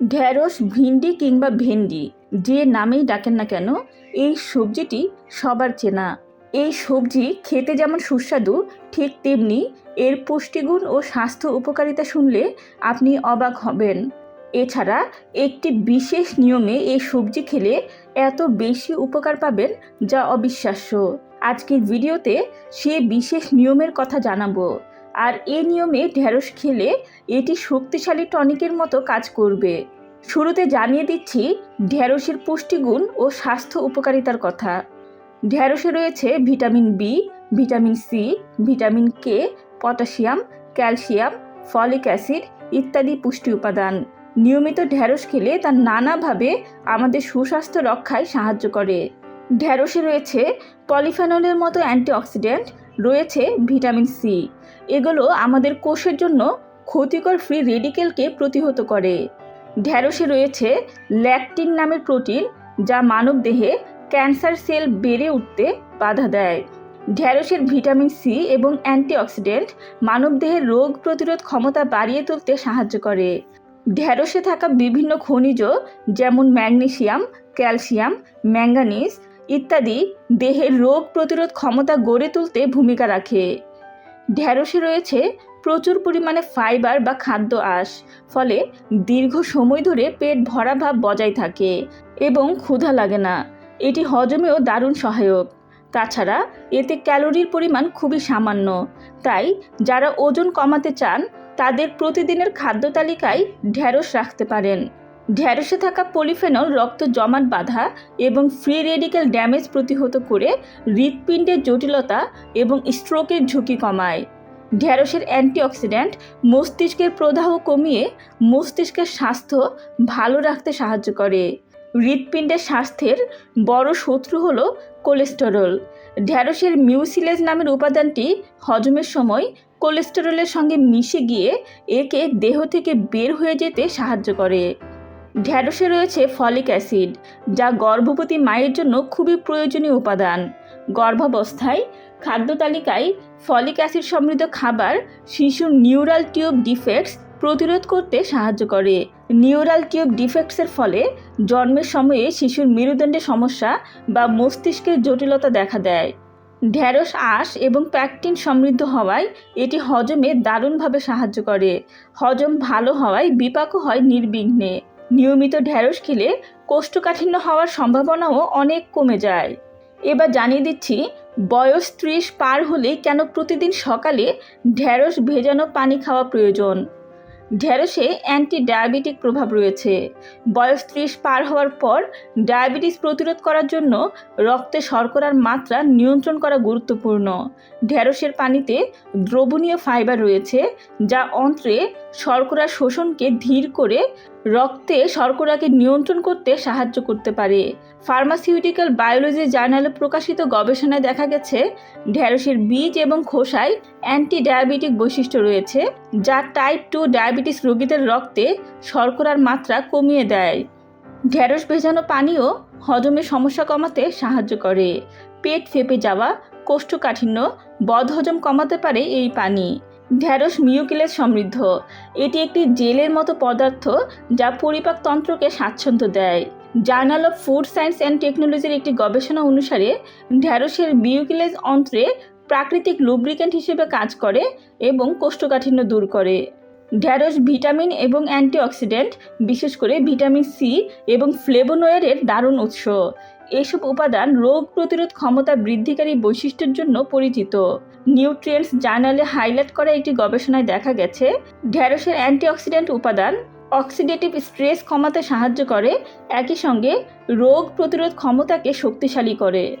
ঢ্যাঁড়স ভিন্ডি কিংবা ভেন্ডি যে নামেই ডাকেন না কেন, এই সবজিটি সবার চেনা। এই সবজি খেতে যেমন সুস্বাদু, ঠিক তেমনি এর পুষ্টিগুণ ও স্বাস্থ্য উপকারিতা শুনলে আপনি অবাক হবেন। এছাড়া একটি বিশেষ নিয়মে এই সবজি খেলে এত বেশি উপকার পাবেন যা অবিশ্বাস্য। আজকের ভিডিওতে সে বিশেষ নিয়মের কথা জানাব। আর এই নিয়মে ঢ্যাঁড়স খেলে এটি শক্তিশালী টনিকের মতো কাজ করবে। শুরুতে জানিয়ে দিচ্ছি ঢ্যাঁড়সের পুষ্টিগুণ ও স্বাস্থ্য উপকারিতার কথা। ঢ্যাঁড়সে রয়েছে vitamin B, vitamin C, vitamin K, potassium, calcium, folic acid ইত্যাদি পুষ্টি উপাদান। নিয়মিত ঢ্যাঁড়স খেলে তা নানাভাবে আমাদের সুস্বাস্থ্য রক্ষায় সাহায্য করে। ঢ্যাঁড়সে রয়েছে পলিফেনলের মতো অ্যান্টিঅক্সিডেন্ট রয়েছে ভিটামিন সি। এগুলো আমাদের কোষের জন্য ক্ষতিকর ফ্রি রেডিকেলকে প্রতিহত করে। ঢ্যাঁড়সে রয়েছে ল্যাকটিন নামের প্রোটিন যা মানবদেহে ক্যান্সার সেল বেড়ে উঠতে বাধা দেয়। ঢ্যাঁড়সের ভিটামিন সি এবং অ্যান্টিঅক্সিডেন্ট মানবদেহের রোগ প্রতিরোধ ক্ষমতা বাড়িয়ে তুলতে সাহায্য করে। ঢ্যাঁড়সে থাকা বিভিন্ন খনিজ যেমন ম্যাগনেসিয়াম, ক্যালসিয়াম ম্যাঙ্গানিজ ইত্যাদি দেহের রোগ প্রতিরোধ ক্ষমতা গড়ে তুলতে ভূমিকা রাখে। ঢ্যাঁড়সে রয়েছে প্রচুর পরিমাণে ফাইবার বা খাদ্য আঁশ, ফলে দীর্ঘ সময় ধরে পেট ভরা ভাব বজায় থাকে এবং ক্ষুধা লাগে না। এটি হজমেও দারুণ সহায়ক। তাছাড়া এতে ক্যালোরির পরিমাণ খুবই সামান্য। তাই যারা ওজন কমাতে চান, তাদের প্রতিদিনের খাদ্য তালিকায় ঢ্যাঁড়স রাখতে পারেন। ঢ্যাঁড়সে থাকা পলিফেনল, রক্ত জমাট বাঁধা এবং ফ্রি রেডিক্যাল ড্যামেজ প্রতিহত করে হৃৎপিণ্ডের জটিলতা এবং স্ট্রোকের ঝুঁকি কমায়। ঢ্যাঁড়সের অ্যান্টিঅক্সিডেন্ট মস্তিষ্কের প্রদাহ কমিয়ে মস্তিষ্কের স্বাস্থ্য ভালো রাখতে সাহায্য করে। হৃৎপিণ্ডের স্বাস্থ্যের বড় শত্রু হলো কোলেস্টেরল। ঢ্যাঁড়সের মিউসিলেজ নামের উপাদানটি হজমের সময় কোলেস্টেরলের সঙ্গে মিশে গিয়ে একে দেহ থেকে বের হয়ে যেতে সাহায্য করে। ঢ্যাঁড়সে রয়েছে ফলিক অ্যাসিড, যা গর্ভবতী মায়ের জন্য খুবই প্রয়োজনীয় উপাদান। গর্ভাবস্থায় খাদ্য তালিকায় ফলিক অ্যাসিড সমৃদ্ধ খাবার শিশুর নিউরাল টিউব ডিফেক্টস প্রতিরোধ করতে সাহায্য করে। নিউরাল টিউব ডিফেক্টসের ফলে জন্মের সময়ে শিশুর মেরুদণ্ডে সমস্যা বা মস্তিষ্কের জটিলতা দেখা দেয়। ঢ্যাঁড়স, আঁশ এবং প্যাকটিন সমৃদ্ধ হওয়ায় এটি হজমে দারুণভাবে সাহায্য করে। হজম ভালো হওয়ায় বিপাকও হয় নির্বিঘ্নে। নিয়মিত ঢ্যাঁড়স খেলে কোষ্ঠকাঠিন্য হওয়ার সম্ভাবনাও অনেক কমে যায়। এবার জানিয়ে দিচ্ছি, বয়স ত্রিশ পার হলে কেন প্রতিদিন সকালে ঢ্যাঁড়স ভেজানো পানি খাওয়া প্রয়োজন? ঢ্যাঁড়সে অ্যান্টি ডায়াবেটিক প্রভাব রয়েছে। বয়স ত্রিশ পার হওয়ার পর ডায়াবেটিস প্রতিরোধ করার জন্য রক্তে শর্করার মাত্রা নিয়ন্ত্রণ করা গুরুত্বপূর্ণ। ঢ্যাঁড়সের পানিতে দ্রবণীয় ফাইবার রয়েছে, যা অন্ত্রে শর্করা শোষণকে ধীর করে রক্তে শর্করাকে নিয়ন্ত্রণ করতে সাহায্য করতে পারে। ফার্মাসিউটিক্যাল বায়োলজি জার্নালে প্রকাশিত গবেষণায় দেখা গেছে ঢ্যাঁড়সের বীজ এবং খোসায় অ্যান্টি ডায়াবেটিক বৈশিষ্ট্য রয়েছে, যা টাইপ টু ডায়াবেটিস রোগীদের রক্তে শর্করার মাত্রা কমিয়ে দেয়। ঢ্যাঁড়স ভেজানো পানীয় হজমের সমস্যা কমাতে সাহায্য করে। পেট ফেপে যাওয়া, কোষ্ঠকাঠিন্য, বদহজম কমাতে পারে এই পানি। ঢ্যাঁড়স মিউকিলেস সমৃদ্ধ। এটি একটি জেলের মতো পদার্থ যা পরিপাকতন্ত্রকে স্বাচ্ছন্দ্য দেয়। Journal of food science and টেকনোলজির একটি গবেষণা অনুসারে, ঢ্যাঁড়সের বিউকিলেজ অন্ত্রে প্রাকৃতিক লুব্রিক্যান্ট হিসেবে কাজ করে এবং কোষ্ঠকাঠিন্য দূর করে। ঢ্যাঁড়স ভিটামিন এবং অ্যান্টিঅক্সিডেন্ট, বিশেষ করে ভিটামিন সি এবং ফ্লেভোনয়েডের দারুণ উৎস। এসব উপাদান রোগ প্রতিরোধ ক্ষমতা বৃদ্ধিকারী বৈশিষ্ট্যের জন্য পরিচিত। নিউট্রিয়েন্টস জার্নালে হাইলাইট করা একটি গবেষণায় দেখা গেছে ঢ্যাঁড়সের অ্যান্টিঅক্সিডেন্ট উপাদান অক্সিডেটিভ স্ট্রেস কমাতে সাহায্য করে, একই সঙ্গে রোগ প্রতিরোধ ক্ষমতাকে শক্তিশালী করে।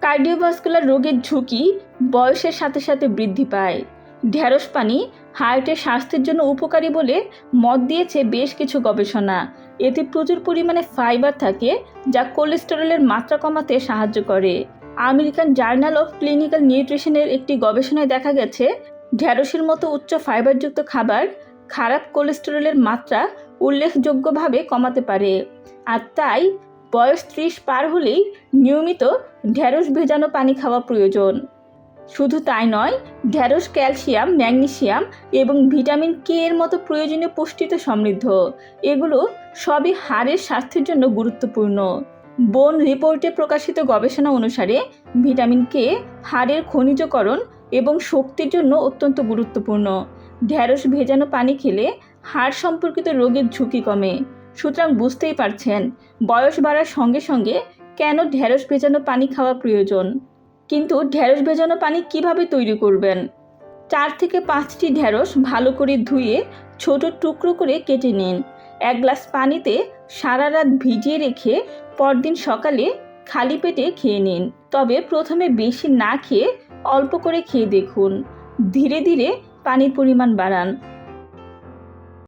কার্ডিওভাস্কুলার রোগের ঝুঁকি বয়সের সাথে সাথে বৃদ্ধি পায়। ঢ্যাঁড়স পানি হার্টের স্বাস্থ্যের জন্য উপকারী বলে মত দিয়েছে বেশ কিছু গবেষণা। এতে প্রচুর পরিমাণে ফাইবার থাকে, যা কোলেস্টেরলের মাত্রা কমাতে সাহায্য করে। আমেরিকান জার্নাল অফ ক্লিনিক্যাল নিউট্রিশনের একটি গবেষণায় দেখা গেছে ঢ্যাঁড়সের মতো উচ্চ ফাইবারযুক্ত খাবার খারাপ কোলেস্টেরলের মাত্রা উল্লেখযোগ্যভাবে কমাতে পারে। আর তাই, বয়স ত্রিশ পার হলেই নিয়মিত ঢ্যাঁড়স ভেজানো পানি খাওয়া প্রয়োজন। শুধু তাই নয় ঢ্যাঁড়স ক্যালসিয়াম, ম্যাগনেসিয়াম এবং ভিটামিন কে এর মতো প্রয়োজনীয় পুষ্টিতে সমৃদ্ধ। এগুলো সবই হাড়ের স্বাস্থ্যের জন্য গুরুত্বপূর্ণ। বোন রিপোর্টে প্রকাশিত গবেষণা অনুসারে, ভিটামিন কে হাড়ের খনিজকরণ এবং শক্তির জন্য অত্যন্ত গুরুত্বপূর্ণ। ঢ্যাঁড়স ভেজানো পানি খেলে হাড় সম্পর্কিত রোগের ঝুঁকি কমে। সুতরাং বুঝতেই পারছেন, বয়স বাড়ার সঙ্গে সঙ্গে কেন ঢ্যাঁড়স ভেজানো পানি খাওয়া প্রয়োজন। কিন্তু ঢ্যাঁড়স ভেজানো পানি কীভাবে তৈরি করবেন? চার থেকে পাঁচটি ঢ্যাঁড়স ভালো করে ধুয়ে ছোট টুকরো করে কেটে নিন। এক গ্লাস পানিতে সারা রাত ভিজিয়ে রেখে পরদিন সকালে খালি পেটে খেয়ে নিন। তবে প্রথমে বেশি না খেয়ে অল্প করে খেয়ে দেখুন। ধীরে ধীরে পানির পরিমাণ বাড়ান।